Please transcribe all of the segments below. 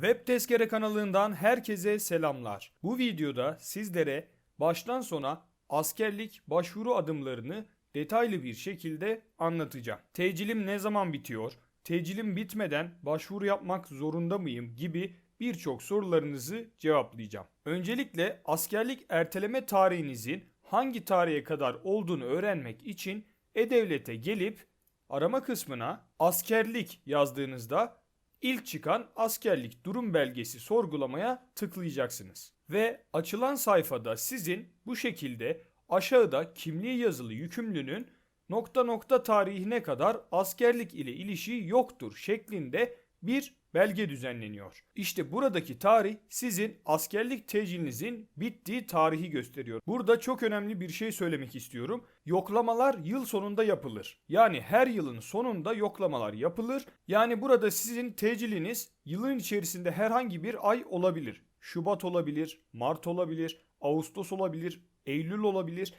Web Tezkere kanalından herkese selamlar. Bu videoda sizlere baştan sona askerlik başvuru adımlarını detaylı bir şekilde anlatacağım. Tecilim ne zaman bitiyor? Tecilim bitmeden başvuru yapmak zorunda mıyım gibi birçok sorularınızı cevaplayacağım. Öncelikle askerlik erteleme tarihinizin hangi tarihe kadar olduğunu öğrenmek için E-Devlet'e gelip arama kısmına askerlik yazdığınızda ilk çıkan askerlik durum belgesi sorgulamaya tıklayacaksınız. Ve açılan sayfada sizin bu şekilde aşağıda kimliği yazılı yükümlünün nokta nokta tarihine kadar askerlik ile ilişiği yoktur şeklinde bir belge düzenleniyor. İşte buradaki tarih sizin askerlik tecilinizin bittiği tarihi gösteriyor. Burada çok önemli bir şey söylemek istiyorum. Yoklamalar yıl sonunda yapılır. Yani her yılın sonunda yoklamalar yapılır. Yani burada sizin teciliniz yılın içerisinde herhangi bir ay olabilir. Şubat olabilir, Mart olabilir, Ağustos olabilir, Eylül olabilir.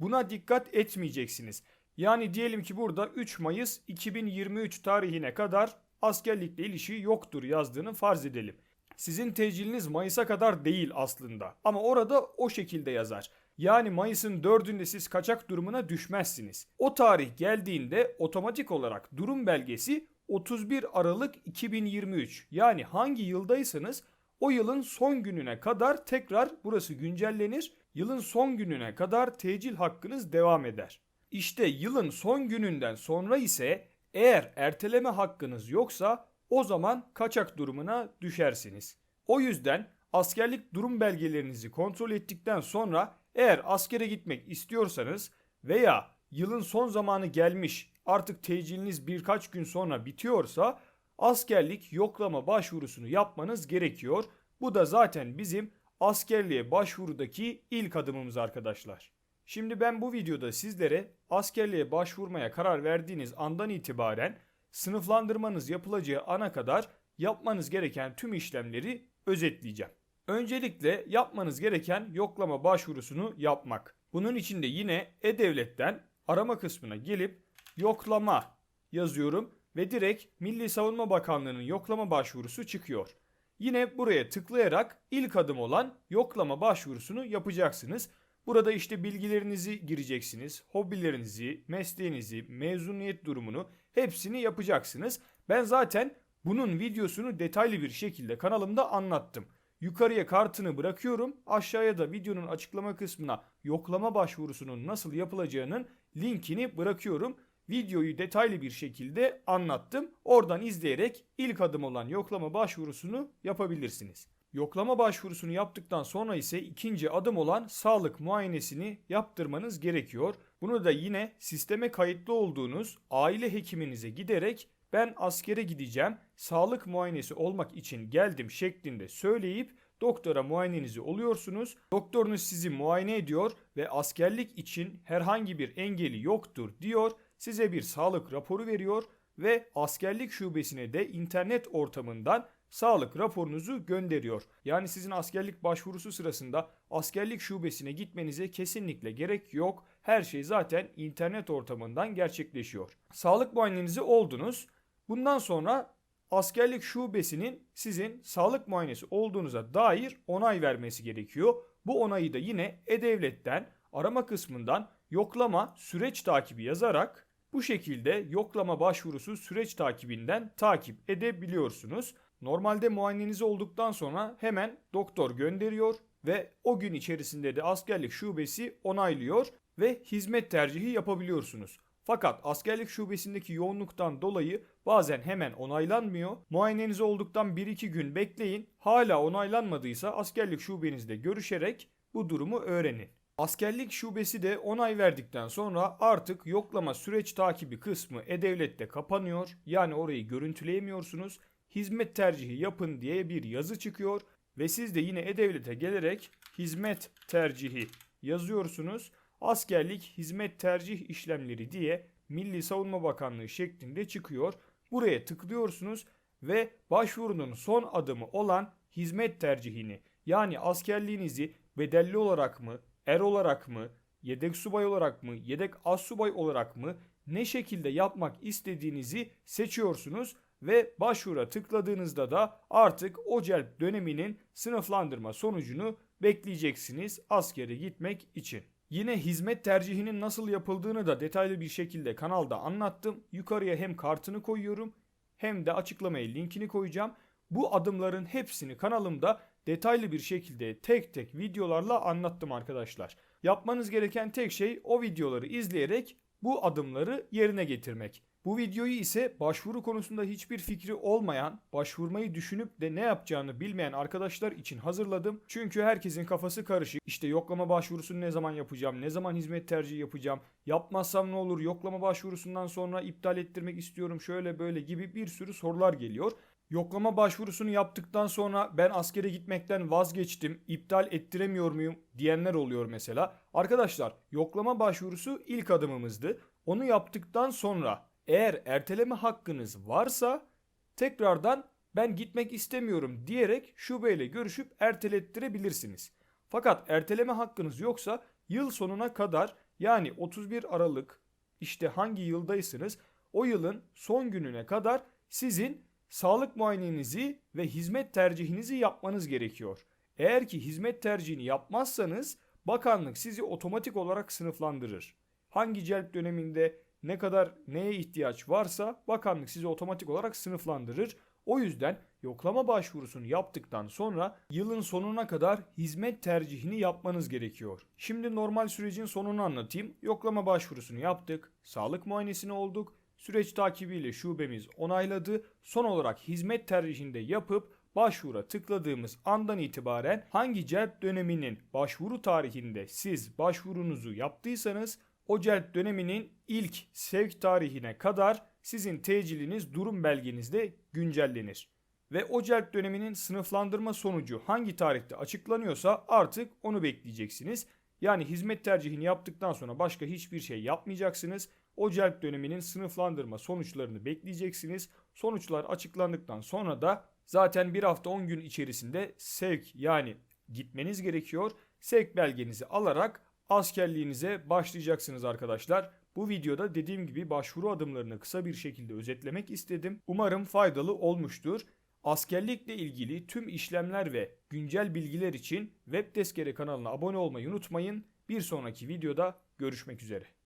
Buna dikkat etmeyeceksiniz. Yani diyelim ki burada 3 Mayıs 2023 tarihine kadar askerlikle ilişiği yoktur yazdığını farz edelim. Sizin teciliniz Mayıs'a kadar değil aslında ama orada o şekilde yazar. Yani Mayıs'ın 4'ünde siz kaçak durumuna düşmezsiniz. O tarih geldiğinde otomatik olarak durum belgesi 31 Aralık 2023 yani hangi yıldaysanız o yılın son gününe kadar tekrar burası güncellenir. Yılın son gününe kadar tecil hakkınız devam eder. İşte yılın son gününden sonra ise eğer erteleme hakkınız yoksa o zaman kaçak durumuna düşersiniz. O yüzden askerlik durum belgelerinizi kontrol ettikten sonra eğer askere gitmek istiyorsanız veya yılın son zamanı gelmiş artık teciliniz birkaç gün sonra bitiyorsa askerlik yoklama başvurusunu yapmanız gerekiyor. Bu da zaten bizim askerliğe başvurudaki ilk adımımız arkadaşlar. Şimdi ben bu videoda sizlere askerliğe başvurmaya karar verdiğiniz andan itibaren sınıflandırmanız yapılacağı ana kadar yapmanız gereken tüm işlemleri özetleyeceğim. Öncelikle yapmanız gereken yoklama başvurusunu yapmak. Bunun için de yine E-Devlet'ten arama kısmına gelip yoklama yazıyorum ve direkt Milli Savunma Bakanlığı'nın yoklama başvurusu çıkıyor. Yine buraya tıklayarak ilk adım olan yoklama başvurusunu yapacaksınız. Burada işte bilgilerinizi gireceksiniz, hobilerinizi, mesleğinizi, mezuniyet durumunu hepsini yapacaksınız. Ben zaten bunun videosunu detaylı bir şekilde kanalımda anlattım. Yukarıya kartını bırakıyorum. Aşağıya da videonun açıklama kısmına yoklama başvurusunun nasıl yapılacağının linkini bırakıyorum. Videoyu detaylı bir şekilde anlattım. Oradan izleyerek ilk adım olan yoklama başvurusunu yapabilirsiniz. Yoklama başvurusunu yaptıktan sonra ise ikinci adım olan sağlık muayenesini yaptırmanız gerekiyor. Bunu da yine sisteme kayıtlı olduğunuz aile hekiminize giderek ben askere gideceğim, sağlık muayenesi olmak için geldim şeklinde söyleyip doktora muayenenizi oluyorsunuz. Doktorunuz sizi muayene ediyor ve askerlik için herhangi bir engeli yoktur diyor. Size bir sağlık raporu veriyor ve askerlik şubesine de internet ortamından sağlık raporunuzu gönderiyor. Yani sizin askerlik başvurusu sırasında askerlik şubesine gitmenize kesinlikle gerek yok. Her şey zaten internet ortamından gerçekleşiyor. Sağlık muayenenizi oldunuz. Bundan sonra askerlik şubesinin sizin sağlık muayenesi olduğunuza dair onay vermesi gerekiyor. Bu onayı da yine E-Devlet'ten arama kısmından yoklama süreç takibi yazarak bu şekilde yoklama başvurusu süreç takibinden takip edebiliyorsunuz. Normalde muayeneniz olduktan sonra hemen doktor gönderiyor ve o gün içerisinde de askerlik şubesi onaylıyor ve hizmet tercihi yapabiliyorsunuz. Fakat askerlik şubesindeki yoğunluktan dolayı bazen hemen onaylanmıyor. Muayeneniz olduktan 1-2 gün bekleyin. Hala onaylanmadıysa askerlik şubenizde görüşerek bu durumu öğrenin. Askerlik şubesi de onay verdikten sonra artık yoklama süreç takibi kısmı E-Devlet'te kapanıyor. Yani orayı görüntüleyemiyorsunuz. Hizmet tercihi yapın diye bir yazı çıkıyor ve siz de yine E-Devlet'e gelerek hizmet tercihi yazıyorsunuz. Askerlik hizmet tercih işlemleri diye Milli Savunma Bakanlığı şeklinde çıkıyor. Buraya tıklıyorsunuz ve başvurunun son adımı olan hizmet tercihini yani askerliğinizi bedelli olarak mı, er olarak mı, yedek subay olarak mı, yedek az subay olarak mı ne şekilde yapmak istediğinizi seçiyorsunuz ve başvura tıkladığınızda da artık o celp döneminin sınıflandırma sonucunu bekleyeceksiniz askere gitmek için. Yine hizmet tercihinin nasıl yapıldığını da detaylı bir şekilde kanalda anlattım. Yukarıya hem kartını koyuyorum hem de açıklamaya linkini koyacağım. Bu adımların hepsini kanalımda detaylı bir şekilde tek tek videolarla anlattım arkadaşlar. Yapmanız gereken tek şey o videoları izleyerek bu adımları yerine getirmek. Bu videoyu ise başvuru konusunda hiçbir fikri olmayan, başvurmayı düşünüp de ne yapacağını bilmeyen arkadaşlar için hazırladım. Çünkü herkesin kafası karışık. İşte yoklama başvurusunu ne zaman yapacağım, ne zaman hizmet tercihi yapacağım, yapmazsam ne olur, yoklama başvurusundan sonra iptal ettirmek istiyorum, şöyle böyle gibi bir sürü sorular geliyor. Yoklama başvurusunu yaptıktan sonra ben askere gitmekten vazgeçtim, iptal ettiremiyor muyum diyenler oluyor mesela. Arkadaşlar yoklama başvurusu ilk adımımızdı. Onu yaptıktan sonra eğer erteleme hakkınız varsa tekrardan ben gitmek istemiyorum diyerek şubeyle görüşüp ertelettirebilirsiniz. Fakat erteleme hakkınız yoksa yıl sonuna kadar yani 31 Aralık işte hangi yıldaysınız o yılın son gününe kadar sizin sağlık muayenenizi ve hizmet tercihinizi yapmanız gerekiyor. Eğer ki hizmet tercihini yapmazsanız bakanlık sizi otomatik olarak sınıflandırır. Hangi celp döneminde ne kadar neye ihtiyaç varsa bakanlık sizi otomatik olarak sınıflandırır. O yüzden yoklama başvurusunu yaptıktan sonra yılın sonuna kadar hizmet tercihini yapmanız gerekiyor. Şimdi normal sürecin sonunu anlatayım. Yoklama başvurusunu yaptık, sağlık muayenesini olduk, süreç takibiyle şubemiz onayladı. Son olarak hizmet tercihinde yapıp başvura tıkladığımız andan itibaren hangi celp döneminin başvuru tarihinde siz başvurunuzu yaptıysanız o celp döneminin ilk sevk tarihine kadar sizin teciliniz durum belgenizde güncellenir. Ve o celp döneminin sınıflandırma sonucu hangi tarihte açıklanıyorsa artık onu bekleyeceksiniz. Yani hizmet tercihini yaptıktan sonra başka hiçbir şey yapmayacaksınız. O celp döneminin sınıflandırma sonuçlarını bekleyeceksiniz. Sonuçlar açıklandıktan sonra da zaten bir hafta 10 gün içerisinde sevk yani gitmeniz gerekiyor. Sevk belgenizi alarak askerliğinize başlayacaksınız arkadaşlar. Bu videoda dediğim gibi başvuru adımlarını kısa bir şekilde özetlemek istedim. Umarım faydalı olmuştur. Askerlikle ilgili tüm işlemler ve güncel bilgiler için Webdeskere kanalına abone olmayı unutmayın. Bir sonraki videoda görüşmek üzere.